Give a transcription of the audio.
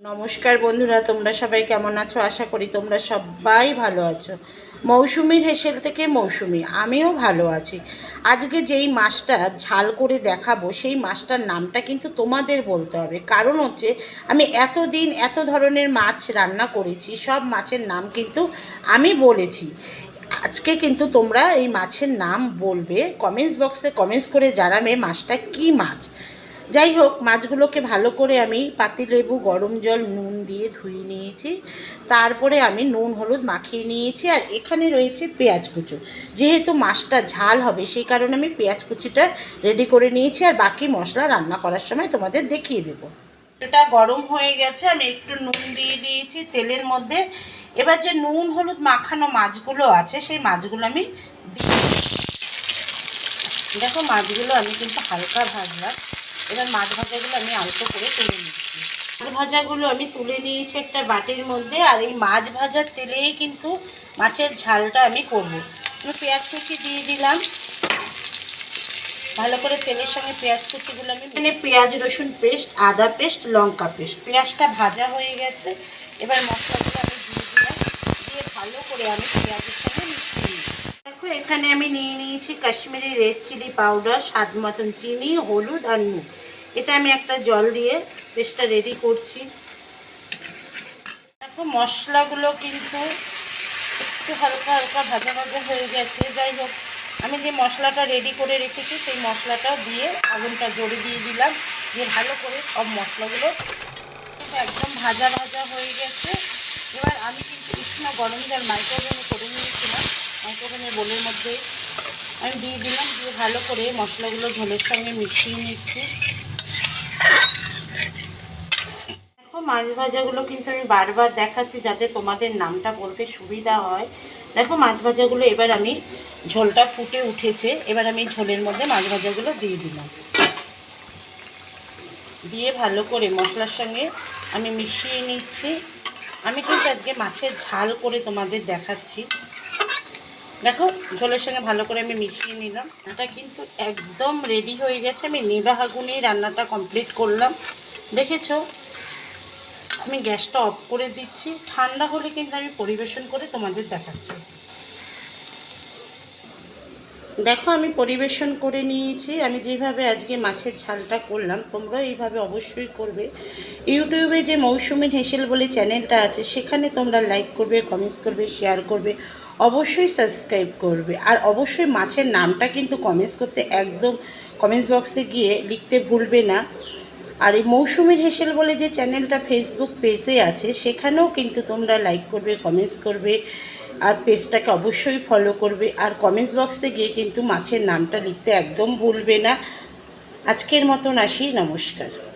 নমস্কার বন্ধুরা, তোমরা সবাই কেমন আছো? আশা করি তোমরা সবাই ভালো আছো। মৌসুমির হেসেল থেকে মৌসুমি, আমিও ভালো আছি। আজকে যেই মাছটা ঝাল করে দেখাবো, সেই মাছটার নামটা কিন্তু তোমাদের বলতে হবে। কারণ হচ্ছে, আমি এতদিন এত ধরনের মাছ রান্না করেছি, সব মাছের নাম কিন্তু আমি বলেছি। আজকে কিন্তু তোমরা এই মাছের নাম বলবে, কমেন্টস বক্সে কমেন্টস করে জানাবে মাছটা কী মাছ। যাই হোক মাছগুলোকে ভালো করে আমি পাতিলেবু গরম জল, নুন দিয়ে ধুয়ে নিয়েছি। তারপরে আমি নুন, হলুদ মাখিয়ে নিয়েছি আর এখানে রয়েছে পেঁয়াজ কুচো। যেহেতু মাছটা ঝাল হবে, সেই কারণে আমি পেঁয়াজ কুচিটা রেডি করে নিয়েছি আর বাকি মশলা রান্না করার সময় তোমাদের দেখিয়ে দেবো। তেলটা গরম হয়ে গেছে, আমি একটু নুন দিয়ে দিয়েছি তেলের মধ্যে। এবার যে নুন, হলুদ মাখানো মাছগুলো আছে, সেই মাছগুলো আমি দিয়ে দেখো, মাছগুলো আমি কিন্তু হালকা ভাজলাম। এবার মাছ ভাজাগুলো আমি আলতো করে তুলে নিচ্ছি। মাছ ভাজাগুলো আমি তুলে নিয়েছি একটা বাটির মধ্যে, আর এই মাছ ভাজার তেলেই কিন্তু মাছের ঝালটা আমি করব। আমি পেঁয়াজ কুচি দিয়ে দিলাম। ভালো করে তেলের সঙ্গে পেঁয়াজ কুচিগুলো আমি এখানে পেঁয়াজ, রসুন পেস্ট, আদা পেস্ট, লঙ্কা পেস্ট, পেঁয়াজটা ভাজা হয়ে গেছে। এবার মশলাগুলো আমি দিয়ে দিলাম। দিয়ে ভালো করে আমি পেঁয়াজের সঙ্গে এখানে আমি নিয়ে নিয়েছি কাশ্মীরি রেড চিলি পাউডার, স্বাদ মতন চিনি, হলুদ আর নুন। এটা আমি একটা জল দিয়ে পেস্টটা রেডি করছি। দেখো, মশলাগুলো কিন্তু একটু হালকা হালকা ভাজা ভাজা হয়ে গেছে। যাই হোক, আমি যে মশলাটা রেডি করে রেখেছি, সেই মশলাটা দিয়ে আগুনটা জোরে দিয়ে দিলাম। দিয়ে ভালো করে সব মশলাগুলো একদম ভাজা ভাজা হয়ে গেছে। এবার আমি কিন্তু উষ্ণ গরম জল মাইক্রোওভেনে করে নিয়েছিলাম। মাইক্রোওভেনের বোলের মধ্যে আমি দিয়ে দিলাম, দিয়ে ভালো করে মশলাগুলো ঝোলের সঙ্গে মিশিয়ে নিচ্ছি। দেখো, মাছ ভাজাগুলো কিন্তু আমি বারবার দেখাচ্ছি যাতে তোমাদের নামটা বলতে সুবিধা হয়। দেখো, মাছ ভাজাগুলো এবার আমি ঝোলটা ফুটে উঠেছে, এবার আমি ঝোলের মধ্যে মাছ ভাজাগুলো দিয়ে দিলাম। দিয়ে ভালো করে মশলার সঙ্গে আমি মিশিয়ে নিচ্ছি। আমি কিন্তু আজকে মাছের ঝাল করে তোমাদের দেখাচ্ছি। দেখো, ঝোলের সঙ্গে ভালো করে আমি মিশিয়ে নিলাম। এটা কিন্তু একদম রেডি হয়ে গেছে। আমি নেবা আগুনেই রান্নাটা কমপ্লিট করলাম। দেখেছ? আমি গ্যাসটা অফ করে দিচ্ছি। ঠান্ডা হলে কিন্তু আমি পরিবেশন করে তোমাদের দেখাচ্ছি। দেখো, আমি পরিবেশন করে নিয়েছি। আমি যেভাবে আজকে মাছের ঝালটা করলাম তোমরা এইভাবে অবশ্যই করবে। ইউটিউবে যে মৌসুমি হেসেল বলে চ্যানেলটা আছে, সেখানে তোমরা লাইক করবে কমেন্টস করবে শেয়ার করবে, অবশ্যই সাবস্ক্রাইব করবে। আর অবশ্যই মাছের নামটা কিন্তু কমেন্টস করতে একদম কমেন্টস বক্সে গিয়ে লিখতে ভুলবে না। আর এই মৌসুমির হেসেল বলে যে চ্যানেলটা ফেসবুক পেজে আছে, সেখানেও কিন্তু তোমরা লাইক করবে কমেন্টস করবে। আর পেজটাকে অবশ্যই ফলো করবে। আর কমেন্টস বক্সে গিয়ে কিন্তু মাছের নামটা লিখতে একদম ভুলবে না। আজকের মতন আসি, নমস্কার।